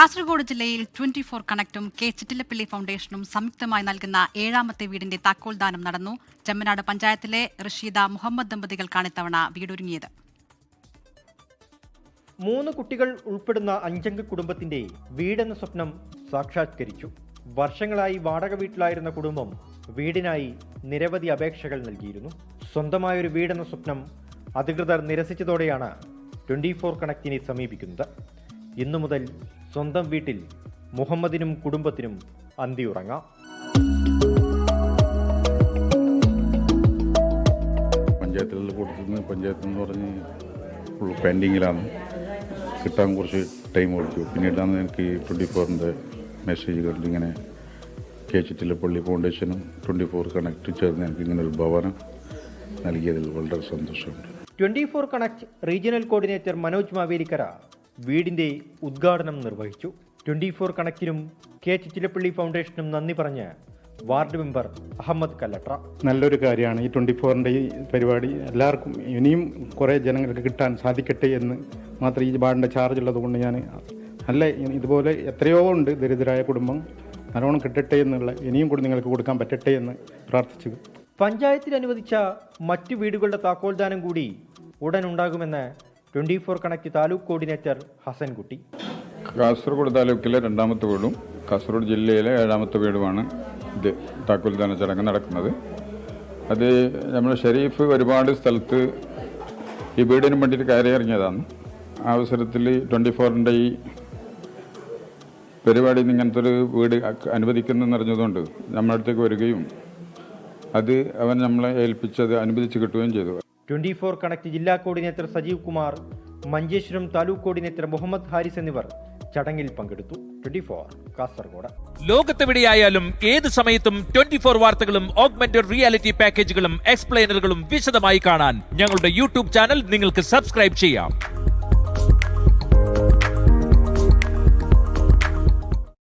കാസർഗോഡ് ജില്ലയിൽ twenty four കണക്റ്റും K Chittilappilly ഫൗണ്ടേഷനും സംയുക്തമായി നൽകുന്ന ഏഴാമത്തെ വീടിന്റെ താക്കോൽദാനം നടന്നു. ചെമ്മനാട് പഞ്ചായത്തിലെ റഷീദ മുഹമ്മദ് ദമ്പതികൾക്കാണ് ഇത്തവണ വീടൊരുങ്ങിയത്. മൂന്ന് കുട്ടികൾ ഉൾപ്പെടുന്ന അഞ്ചംഗ കുടുംബത്തിന്റെ വീടെന്ന സ്വപ്നം സാക്ഷാത്കരിച്ചു. വർഷങ്ങളായി വാടക വീട്ടിലായിരുന്ന കുടുംബം വീടിനായി നിരവധി അപേക്ഷകൾ നൽകിയിരുന്നു. സ്വന്തമായൊരു വീടെന്ന സ്വപ്നം അധികൃതർ നിരസിച്ചതോടെയാണ് ട്വന്റി ഫോർ കണക്റ്റിനെ സമീപിക്കുന്നത്. ഇന്നു മുതൽ സ്വന്തം വീട്ടിൽ മുഹമ്മദിനും കുടുംബത്തിനും അന്തിയുറങ്ങാം പഞ്ചായത്തിൽ കൊടുത്തിരുന്ന പഞ്ചായത്ത് എന്ന് പറഞ്ഞ് ഫുൾ പെൻഡിങ്ങിലാണ് കിട്ടാൻ കുറച്ച് ടൈം കൊടുത്തു. പിന്നീടാണ് എനിക്ക് ട്വന്റി ഫോറിന്റെ മെസ്സേജുകൾ ഇങ്ങനെ കെ പള്ളി ഫൗണ്ടേഷനും ട്വന്റി ഫോർ കണക്ട് ചേർന്ന് എനിക്ക് ഇങ്ങനെ ഒരു ഭവനം നൽകിയതിൽ വളരെ സന്തോഷമുണ്ട്. Twenty four connect regional coordinator Manoj Mavelikkara വീടിന്റെ ഉദ്ഘാടനം നിർവഹിച്ചു. ട്വന്റി ഫോർ കണക്കിനും കെ ചിറ്റിലപ്പള്ളി ഫൗണ്ടേഷനും നന്ദി പറഞ്ഞ് വാർഡ് മെമ്പർ അഹമ്മദ് കല്ലട്ര നല്ലൊരു കാര്യമാണ് ഈ ട്വന്റി ഫോറിന്റെ ഈ പരിപാടി. എല്ലാവർക്കും ഇനിയും കുറേ ജനങ്ങൾക്ക് കിട്ടാൻ സാധിക്കട്ടെ എന്ന് മാത്രം ഈ വാർഡിന്റെ ചാർജ് ഉള്ളതുകൊണ്ട് ഞാൻ നല്ല ഇതുപോലെ എത്രയോ ഉണ്ട് ദരിദ്രരായ കുടുംബം. നല്ലോണം കിട്ടട്ടെ എന്നുള്ള ഇനിയും കൂടി നിങ്ങൾക്ക് കൊടുക്കാൻ പറ്റട്ടെ എന്ന് പ്രാർത്ഥിച്ചു. പഞ്ചായത്തിൽ അനുവദിച്ച മറ്റു വീടുകളുടെ താക്കോൽദാനം കൂടി ഉടൻ ഉണ്ടാകുമെന്ന് twenty four connect taluk coordinator Hasankutty. Kasaragod താലൂക്കിലെ രണ്ടാമത്തെ വീടും കാസർഗോഡ് ജില്ലയിലെ ഏഴാമത്തെ വീടുമാണ് ഇത് താക്കോൽദാന ചടങ്ങ് നടക്കുന്നത്. അത് നമ്മുടെ ഷെരീഫ് ഒരുപാട് സ്ഥലത്ത് ഈ വീടിന് വേണ്ടിയിട്ട് കയറി ഇറങ്ങിയതാണ് ആ അവസരത്തിൽ ട്വന്റി ഫോറിന്റെ ഈ പരിപാടിയിൽ നിന്ന് ഇങ്ങനത്തെ ഒരു വീട് അനുവദിക്കുന്നു അനുവദിക്കുന്നെന്ന് അറിഞ്ഞതുകൊണ്ട് നമ്മുടെ അടുത്തേക്ക് വരികയും അത് അവൻ നമ്മളെ ഏൽപ്പിച്ചത് അനുവദിച്ച് കിട്ടുകയും ചെയ്തു. ട്വന്റി ഫോർ കണക്ട് ജില്ലാ കോർഡിനേറ്റർ സജീവ് കുമാർ മഞ്ചേശ്വരം താലൂക്ക് കോർഡിനേറ്റർ മുഹമ്മദ് ഹാരിസ് എന്നിവർ ചടങ്ങിൽ പങ്കെടുത്തു. Twenty four Kasaragod. ലോകത്തെവിടെയായാലും ഏത് സമയത്തും ട്വന്റി ഫോർ വാർത്തകളും ഓഗ്മെന്റഡ് റിയാലിറ്റി പാക്കേജുകളും എക്സ്പ്ലെയിനറുകളും വിശദമായി കാണാൻ ഞങ്ങളുടെ യൂട്യൂബ് ചാനൽ നിങ്ങൾക്ക് സബ്സ്ക്രൈബ് ചെയ്യാം.